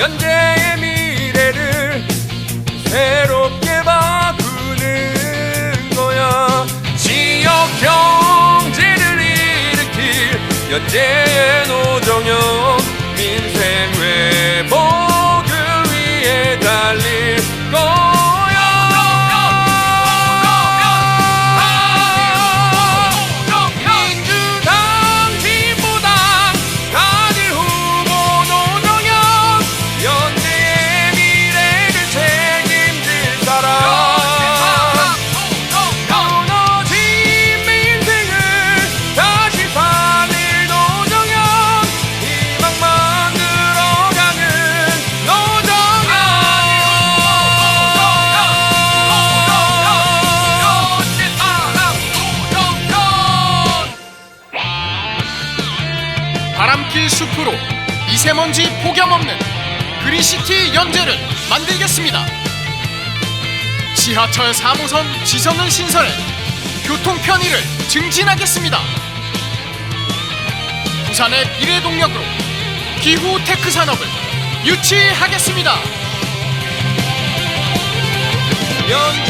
연재의 미래를 새롭게 바꾸는 거야. 지역 경제를 일으킬 연재의 노정현 민생 회복 바람길 숲으로 미세먼지 폭염 없는 그린시티 연재를 만들겠습니다. 지하철 3호선 지선을 신설해 교통 편의를 증진하겠습니다. 부산의 미래 동력으로 기후 테크 산업을 유치하겠습니다. 연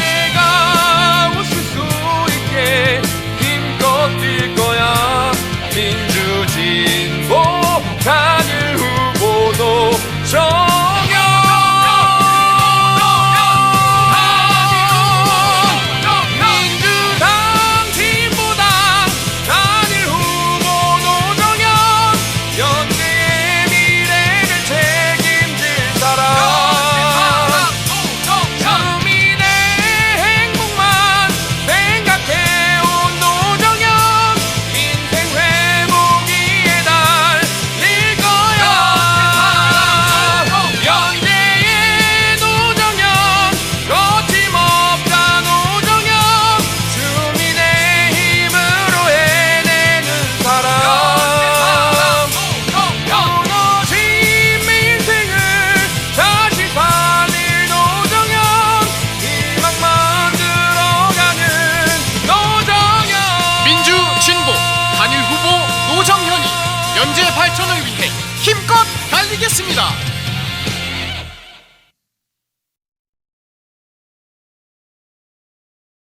발전을 위해 힘껏 달리겠습니다.